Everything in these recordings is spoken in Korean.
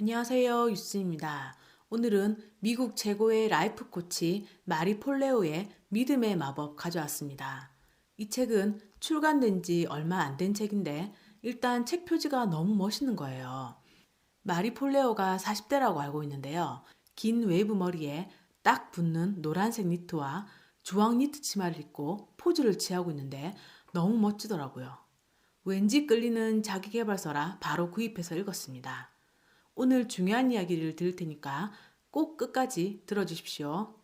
안녕하세요. 유스입니다. 오늘은 미국 최고의 라이프 코치 마리 폴레오의 믿음의 마법 가져왔습니다. 이 책은 출간된 지 얼마 안 된 책인데 일단 책 표지가 너무 멋있는 거예요. 마리 폴레오가 40대라고 알고 있는데요. 긴 웨이브 머리에 딱 붙는 노란색 니트와 주황 니트 치마를 입고 포즈를 취하고 있는데 너무 멋지더라고요. 왠지 끌리는 자기개발서라 바로 구입해서 읽었습니다. 오늘 중요한 이야기를 들을 테니까 꼭 끝까지 들어주십시오.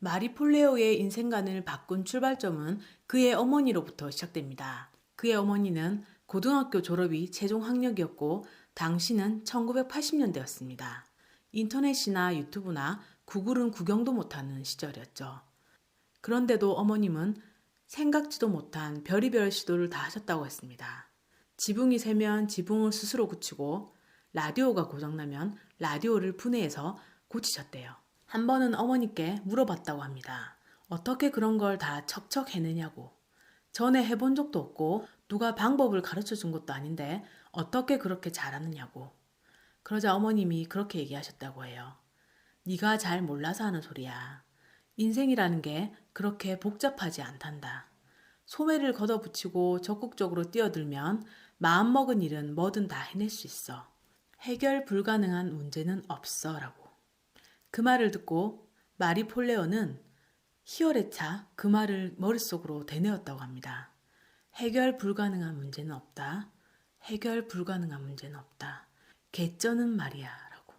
마리 폴레오의 인생관을 바꾼 출발점은 그의 어머니로부터 시작됩니다. 그의 어머니는 고등학교 졸업이 최종 학력이었고 당시는 1980년대였습니다. 인터넷이나 유튜브나 구글은 구경도 못하는 시절이었죠. 그런데도 어머님은 생각지도 못한 별의별 시도를 다 하셨다고 했습니다. 지붕이 새면 지붕을 스스로 굳히고 라디오가 고장나면 라디오를 분해해서 고치셨대요. 한 번은 어머니께 물어봤다고 합니다. 어떻게 그런 걸 다 척척 해내냐고. 전에 해본 적도 없고 누가 방법을 가르쳐 준 것도 아닌데 어떻게 그렇게 잘하느냐고. 그러자 어머님이 그렇게 얘기하셨다고 해요. 네가 잘 몰라서 하는 소리야. 인생이라는 게 그렇게 복잡하지 않단다. 소매를 걷어붙이고 적극적으로 뛰어들면 마음먹은 일은 뭐든 다 해낼 수 있어. 해결 불가능한 문제는 없어 라고. 그 말을 듣고 마리 폴레오는 희열에 차그 말을 머릿속으로 되뇌었다고 합니다. 해결 불가능한 문제는 없다. 해결 불가능한 문제는 없다. 개쩌는 말이야. 라고.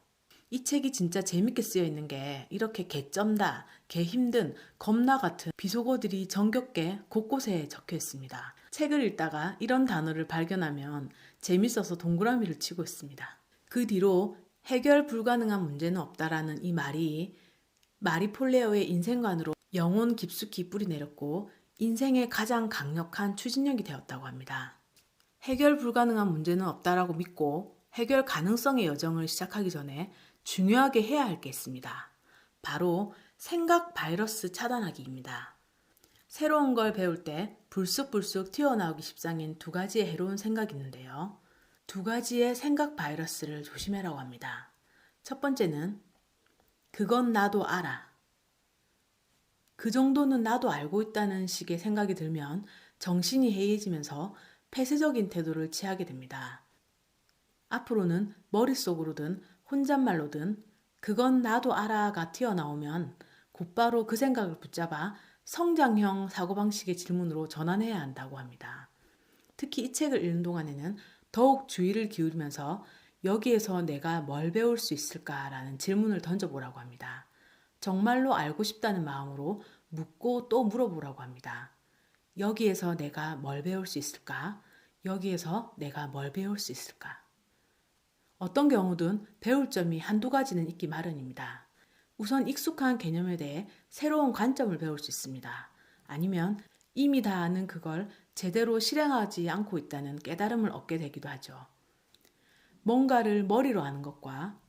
이 책이 진짜 재밌게 쓰여 있는 게 이렇게 개쩐다, 개 힘든, 겁나 같은 비속어들이 정겹게 곳곳에 적혀 있습니다. 책을 읽다가 이런 단어를 발견하면 재밌어서 동그라미를 치고 있습니다. 그 뒤로 해결 불가능한 문제는 없다라는 이 말이 마리 폴레오의 인생관으로 영혼 깊숙이 뿌리 내렸고 인생의 가장 강력한 추진력이 되었다고 합니다. 해결 불가능한 문제는 없다라고 믿고 해결 가능성의 여정을 시작하기 전에 중요하게 해야 할 게 있습니다. 바로 생각 바이러스 차단하기입니다. 새로운 걸 배울 때 불쑥불쑥 튀어나오기 십상인 두 가지의 해로운 생각이 있는데요. 두 가지의 생각 바이러스를 조심해라고 합니다. 첫 번째는 그건 나도 알아. 그 정도는 나도 알고 있다는 식의 생각이 들면 정신이 해이해지면서 폐쇄적인 태도를 취하게 됩니다. 앞으로는 머릿속으로든 혼잣말로든 그건 나도 알아가 튀어나오면 곧바로 그 생각을 붙잡아 성장형 사고방식의 질문으로 전환해야 한다고 합니다. 특히 이 책을 읽는 동안에는 더욱 주의를 기울이면서 여기에서 내가 뭘 배울 수 있을까라는 질문을 던져보라고 합니다. 정말로 알고 싶다는 마음으로 묻고 또 물어보라고 합니다. 여기에서 내가 뭘 배울 수 있을까? 여기에서 내가 뭘 배울 수 있을까? 어떤 경우든 배울 점이 한두 가지는 있기 마련입니다. 우선 익숙한 개념에 대해 새로운 관점을 배울 수 있습니다. 아니면 이미 다 아는 그걸 제대로 실행하지 않고 있다는 깨달음을 얻게 되기도 하죠. 뭔가를 머리로 하는 것과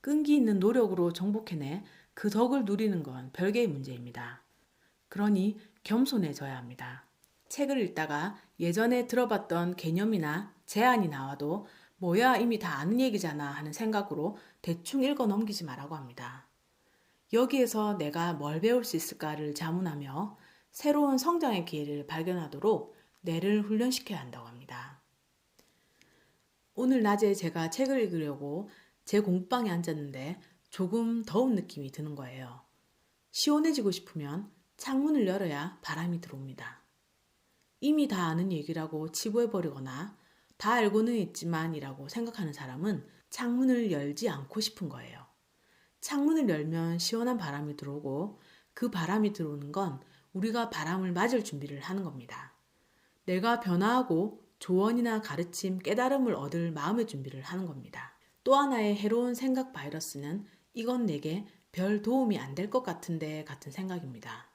끈기 있는 노력으로 정복해내 그 덕을 누리는 건 별개의 문제입니다. 그러니 겸손해져야 합니다. 책을 읽다가 예전에 들어봤던 개념이나 제안이 나와도 뭐야 이미 다 아는 얘기잖아 하는 생각으로 대충 읽어 넘기지 말라고 합니다. 여기에서 내가 뭘 배울 수 있을까를 자문하며 새로운 성장의 기회를 발견하도록 뇌를 훈련시켜야 한다고 합니다. 오늘 낮에 제가 책을 읽으려고 제 공방에 앉았는데 조금 더운 느낌이 드는 거예요. 시원해지고 싶으면 창문을 열어야 바람이 들어옵니다. 이미 다 아는 얘기라고 치부해버리거나 다 알고는 있지만이라고 생각하는 사람은 창문을 열지 않고 싶은 거예요. 창문을 열면 시원한 바람이 들어오고 그 바람이 들어오는 건 우리가 바람을 맞을 준비를 하는 겁니다. 내가 변화하고 조언이나 가르침, 깨달음을 얻을 마음의 준비를 하는 겁니다. 또 하나의 해로운 생각 바이러스는 이건 내게 별 도움이 안 될 것 같은데 같은 생각입니다.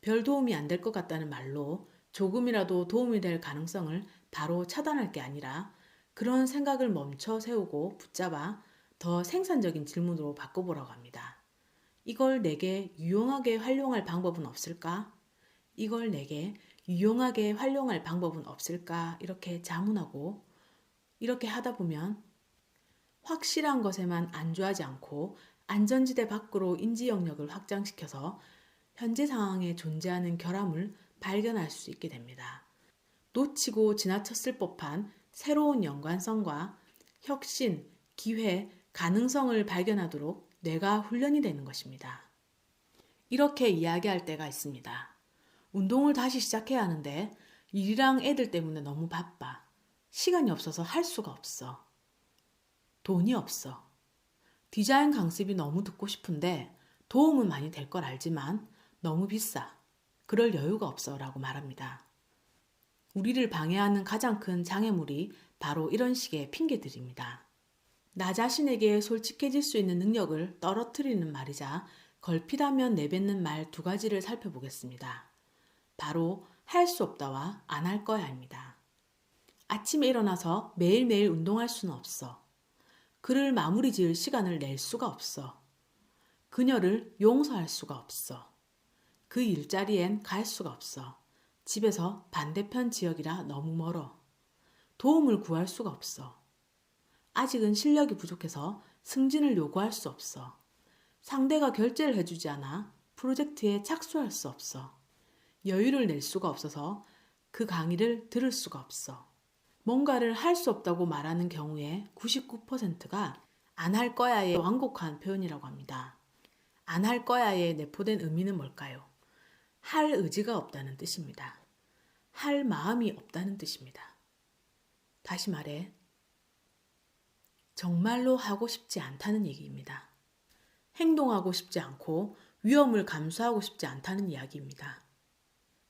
별 도움이 안 될 것 같다는 말로 조금이라도 도움이 될 가능성을 바로 차단할 게 아니라 그런 생각을 멈춰 세우고 붙잡아 더 생산적인 질문으로 바꿔보라고 합니다. 이걸 내게 유용하게 활용할 방법은 없을까? 이걸 내게 유용하게 활용할 방법은 없을까? 이렇게 자문하고 이렇게 하다 보면 확실한 것에만 안주하지 않고 안전지대 밖으로 인지 영역을 확장시켜서 현재 상황에 존재하는 결함을 발견할 수 있게 됩니다. 놓치고 지나쳤을 법한 새로운 연관성과 혁신, 기회, 가능성을 발견하도록 뇌가 훈련이 되는 것입니다. 이렇게 이야기할 때가 있습니다. 운동을 다시 시작해야 하는데 일이랑 애들 때문에 너무 바빠. 시간이 없어서 할 수가 없어. 돈이 없어. 디자인 강습이 너무 듣고 싶은데 도움은 많이 될 걸 알지만 너무 비싸. 그럴 여유가 없어 라고 말합니다. 우리를 방해하는 가장 큰 장애물이 바로 이런 식의 핑계들입니다. 나 자신에게 솔직해질 수 있는 능력을 떨어뜨리는 말이자 걸핏하면 내뱉는 말 두 가지를 살펴보겠습니다. 바로 할 수 없다와 안 할 거야입니다. 아침에 일어나서 매일매일 운동할 수는 없어. 그를 마무리 지을 시간을 낼 수가 없어. 그녀를 용서할 수가 없어. 그 일자리엔 갈 수가 없어. 집에서 반대편 지역이라 너무 멀어. 도움을 구할 수가 없어. 아직은 실력이 부족해서 승진을 요구할 수 없어. 상대가 결제를 해주지 않아 프로젝트에 착수할 수 없어. 여유를 낼 수가 없어서 그 강의를 들을 수가 없어. 뭔가를 할 수 없다고 말하는 경우에 99%가 안 할 거야의 완곡한 표현이라고 합니다. 안 할 거야에 내포된 의미는 뭘까요? 할 의지가 없다는 뜻입니다. 할 마음이 없다는 뜻입니다. 다시 말해, 정말로 하고 싶지 않다는 얘기입니다. 행동하고 싶지 않고 위험을 감수하고 싶지 않다는 이야기입니다.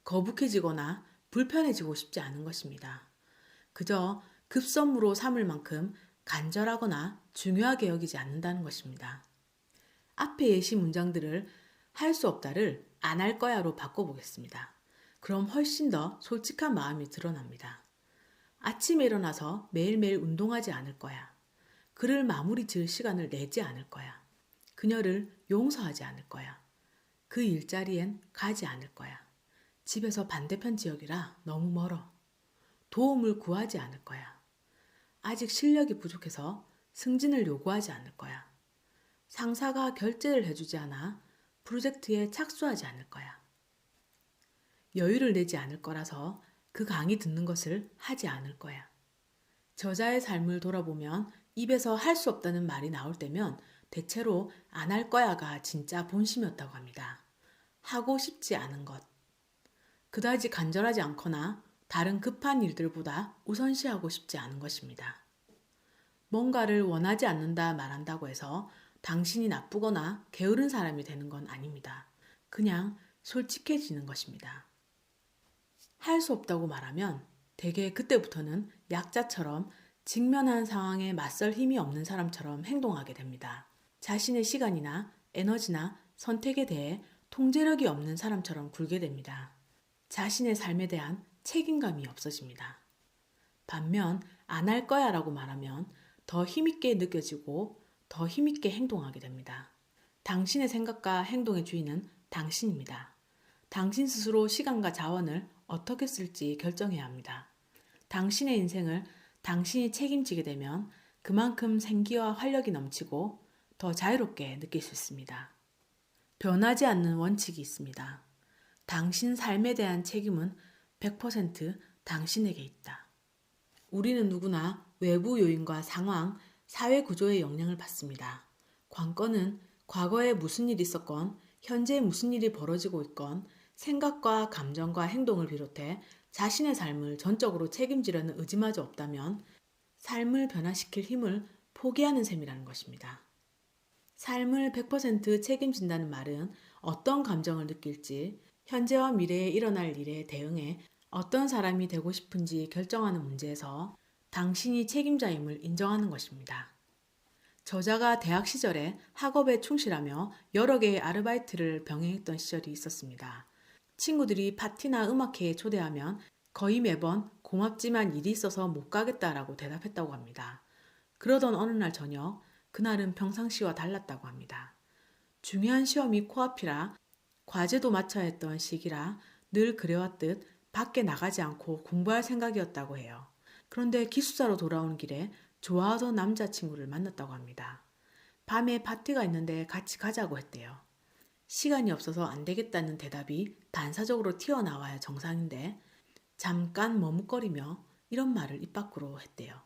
거북해지거나 불편해지고 싶지 않은 것입니다. 그저 급선무로 삼을 만큼 간절하거나 중요하게 여기지 않는다는 것입니다. 앞의 예시 문장들을 할 수 없다를 안 할 거야로 바꿔보겠습니다. 그럼 훨씬 더 솔직한 마음이 드러납니다. 아침에 일어나서 매일매일 운동하지 않을 거야. 그를 마무리 지을 시간을 내지 않을 거야. 그녀를 용서하지 않을 거야. 그 일자리엔 가지 않을 거야. 집에서 반대편 지역이라 너무 멀어. 도움을 구하지 않을 거야. 아직 실력이 부족해서 승진을 요구하지 않을 거야. 상사가 결제를 해주지 않아 프로젝트에 착수하지 않을 거야. 여유를 내지 않을 거라서 그 강의 듣는 것을 하지 않을 거야. 저자의 삶을 돌아보면 입에서 할 수 없다는 말이 나올 때면 대체로 안 할 거야가 진짜 본심이었다고 합니다. 하고 싶지 않은 것. 그다지 간절하지 않거나 다른 급한 일들보다 우선시하고 싶지 않은 것입니다. 뭔가를 원하지 않는다 말한다고 해서 당신이 나쁘거나 게으른 사람이 되는 건 아닙니다. 그냥 솔직해지는 것입니다. 할 수 없다고 말하면 대개 그때부터는 약자처럼 직면한 상황에 맞설 힘이 없는 사람처럼 행동하게 됩니다. 자신의 시간이나 에너지나 선택에 대해 통제력이 없는 사람처럼 굴게 됩니다. 자신의 삶에 대한 책임감이 없어집니다. 반면 안 할 거야 라고 말하면 더 힘있게 느껴지고 더 힘있게 행동하게 됩니다. 당신의 생각과 행동의 주인은 당신입니다. 당신 스스로 시간과 자원을 어떻게 쓸지 결정해야 합니다. 당신의 인생을 당신이 책임지게 되면 그만큼 생기와 활력이 넘치고 더 자유롭게 느낄 수 있습니다. 변하지 않는 원칙이 있습니다. 당신 삶에 대한 책임은 100% 당신에게 있다. 우리는 누구나 외부 요인과 상황, 사회 구조의 영향을 받습니다. 관건은 과거에 무슨 일이 있었건, 현재 무슨 일이 벌어지고 있건, 생각과 감정과 행동을 비롯해 자신의 삶을 전적으로 책임지려는 의지마저 없다면 삶을 변화시킬 힘을 포기하는 셈이라는 것입니다. 삶을 100% 책임진다는 말은 어떤 감정을 느낄지, 현재와 미래에 일어날 일에 대응해 어떤 사람이 되고 싶은지 결정하는 문제에서 당신이 책임자임을 인정하는 것입니다. 저자가 대학 시절에 학업에 충실하며 여러 개의 아르바이트를 병행했던 시절이 있었습니다. 친구들이 파티나 음악회에 초대하면 거의 매번 고맙지만 일이 있어서 못 가겠다라고 대답했다고 합니다. 그러던 어느 날 저녁, 그날은 평상시와 달랐다고 합니다. 중요한 시험이 코앞이라 과제도 마쳐야 했던 시기라 늘 그래왔듯 밖에 나가지 않고 공부할 생각이었다고 해요. 그런데 기숙사로 돌아오는 길에 좋아하던 남자친구를 만났다고 합니다. 밤에 파티가 있는데 같이 가자고 했대요. 시간이 없어서 안 되겠다는 대답이 반사적으로 튀어나와야 정상인데 잠깐 머뭇거리며 이런 말을 입 밖으로 했대요.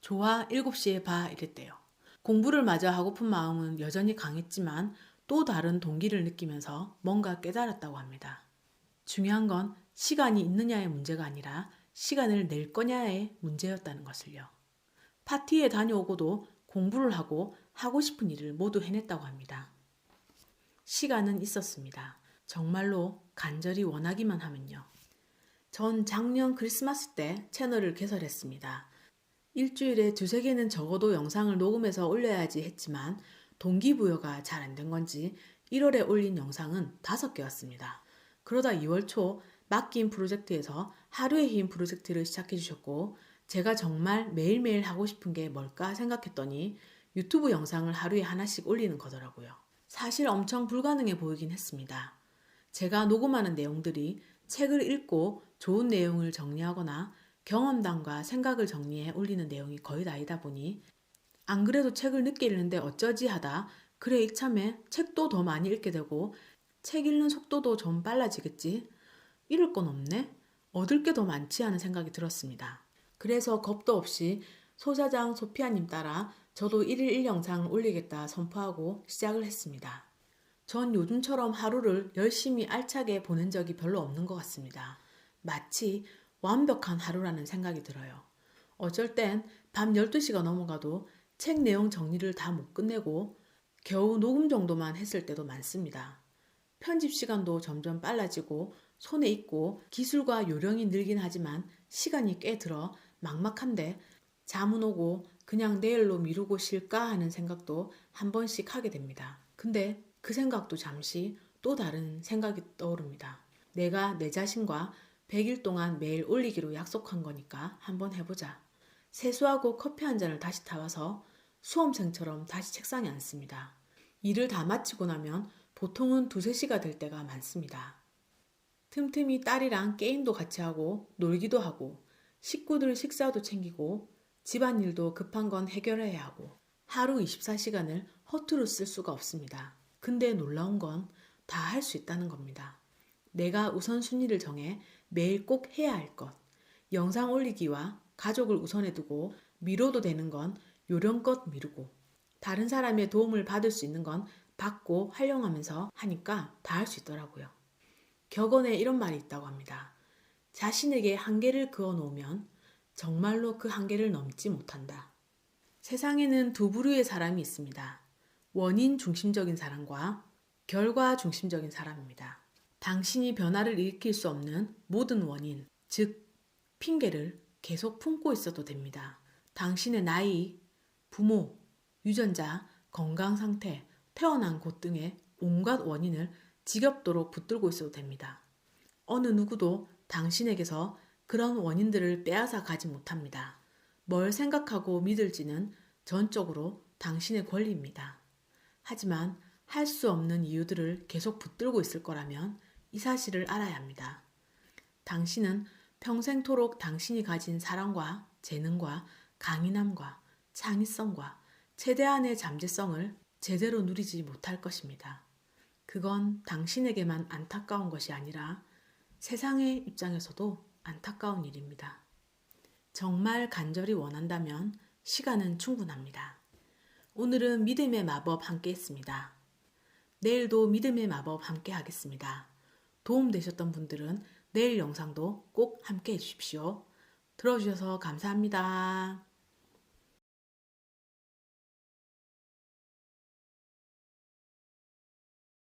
좋아, 7시에 봐 이랬대요. 공부를 마저 하고픈 마음은 여전히 강했지만 또 다른 동기를 느끼면서 뭔가 깨달았다고 합니다. 중요한 건 시간이 있느냐의 문제가 아니라 시간을 낼 거냐의 문제였다는 것을요. 파티에 다녀오고도 공부를 하고 하고 싶은 일을 모두 해냈다고 합니다. 시간은 있었습니다. 정말로 간절히 원하기만 하면요. 전 작년 크리스마스 때 채널을 개설했습니다. 일주일에 두세 개는 적어도 영상을 녹음해서 올려야지 했지만 동기부여가 잘 안 된 건지 1월에 올린 영상은 다섯 개였습니다. 그러다 2월 초 맡긴 프로젝트에서 하루의 힘 프로젝트를 시작해 주셨고 제가 정말 매일매일 하고 싶은 게 뭘까 생각했더니 유튜브 영상을 하루에 하나씩 올리는 거더라고요. 사실 엄청 불가능해 보이긴 했습니다. 제가 녹음하는 내용들이 책을 읽고 좋은 내용을 정리하거나 경험담과 생각을 정리해 올리는 내용이 거의 다이다 보니 안 그래도 책을 늦게 읽는데 어쩌지 하다 그래 이참에 책도 더 많이 읽게 되고 책 읽는 속도도 좀 빨라지겠지 잃을 건 없네 얻을 게 더 많지 하는 생각이 들었습니다. 그래서 겁도 없이 소사장 소피아님 따라 저도 1일 1영상을 올리겠다 선포하고 시작을 했습니다. 전 요즘처럼 하루를 열심히 알차게 보낸 적이 별로 없는 것 같습니다. 마치 완벽한 하루라는 생각이 들어요. 어쩔 땐 밤 12시가 넘어가도 책 내용 정리를 다 못 끝내고 겨우 녹음 정도만 했을 때도 많습니다. 편집 시간도 점점 빨라지고 손에 익고 기술과 요령이 늘긴 하지만 시간이 꽤 들어 막막한데 잠은 오고 그냥 내일로 미루고 쉴까 하는 생각도 한 번씩 하게 됩니다. 근데 그 생각도 잠시 또 다른 생각이 떠오릅니다. 내가 내 자신과 100일 동안 매일 올리기로 약속한 거니까 한번 해보자. 세수하고 커피 한 잔을 다시 타와서 수험생처럼 다시 책상에 앉습니다. 일을 다 마치고 나면 보통은 두세 시가 될 때가 많습니다. 틈틈이 딸이랑 게임도 같이 하고 놀기도 하고 식구들 식사도 챙기고 집안일도 급한 건 해결해야 하고 하루 24시간을 허투루 쓸 수가 없습니다. 근데 놀라운 건 다 할 수 있다는 겁니다. 내가 우선순위를 정해 매일 꼭 해야 할 것, 영상 올리기와 가족을 우선해 두고 미뤄도 되는 건 요령껏 미루고 다른 사람의 도움을 받을 수 있는 건 받고 활용하면서 하니까 다 할 수 있더라고요. 격언에 이런 말이 있다고 합니다. 자신에게 한계를 그어 놓으면 정말로 그 한계를 넘지 못한다. 세상에는 두 부류의 사람이 있습니다. 원인 중심적인 사람과 결과 중심적인 사람입니다. 당신이 변화를 일으킬 수 없는 모든 원인, 즉, 핑계를 계속 품고 있어도 됩니다. 당신의 나이, 부모, 유전자, 건강 상태, 태어난 곳 등의 온갖 원인을 지겹도록 붙들고 있어도 됩니다. 어느 누구도 당신에게서 그런 원인들을 빼앗아 가지 못합니다. 뭘 생각하고 믿을지는 전적으로 당신의 권리입니다. 하지만 할 수 없는 이유들을 계속 붙들고 있을 거라면 이 사실을 알아야 합니다. 당신은 평생토록 당신이 가진 사랑과 재능과 강인함과 창의성과 최대한의 잠재성을 제대로 누리지 못할 것입니다. 그건 당신에게만 안타까운 것이 아니라 세상의 입장에서도 안타까운 일입니다. 정말 간절히 원한다면 시간은 충분합니다. 오늘은 믿음의 마법 함께 했습니다. 내일도 믿음의 마법 함께 하겠습니다. 도움되셨던 분들은 내일 영상도 꼭 함께 해주십시오. 들어주셔서 감사합니다.